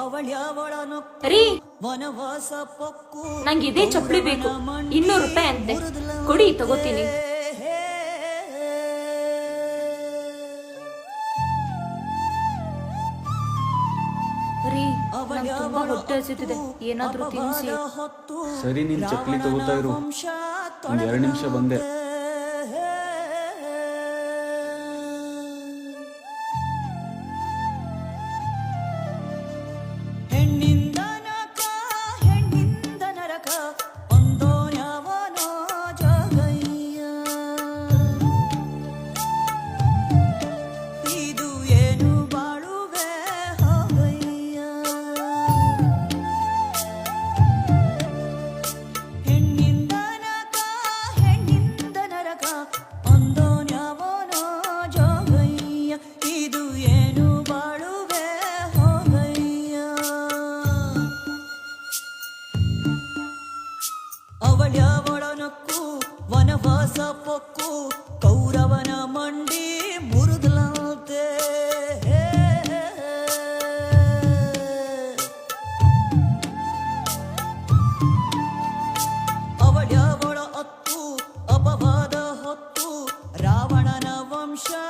ಅವಳ್ಯಾವಳನು ರೀ. ವನವಾಸ ಪಕ್ಕು ನಂಗೆ ಇದೇ ಚಪ್ಪಲಿ ಬೇಕು. ಇನ್ನೂರು ರೂಪಾಯಿ ಅಂತೆ. ಕೊಡಿ ತಗೋತೀನಿ. ರೀ ನಂಗ್ ತುಂಬಾ ಹೊಟ್ಟೆ ಹಸಿತಿದೆ. ಏನಾದ್ರೂ ತಿನ್ಸಿ. ಸರಿ ನೀನ್ ಚಪ್ಪಲಿ ತಗೋತಾ ಇರು. ಒಂದ್ ಎರಡು ನಿಮಿಷ ಬಂದೆ. ಅವಳ್ಯಾವಳನಕ್ಕು ವನವಾಸ ಪೊಕ್ಕು ಕೌ show.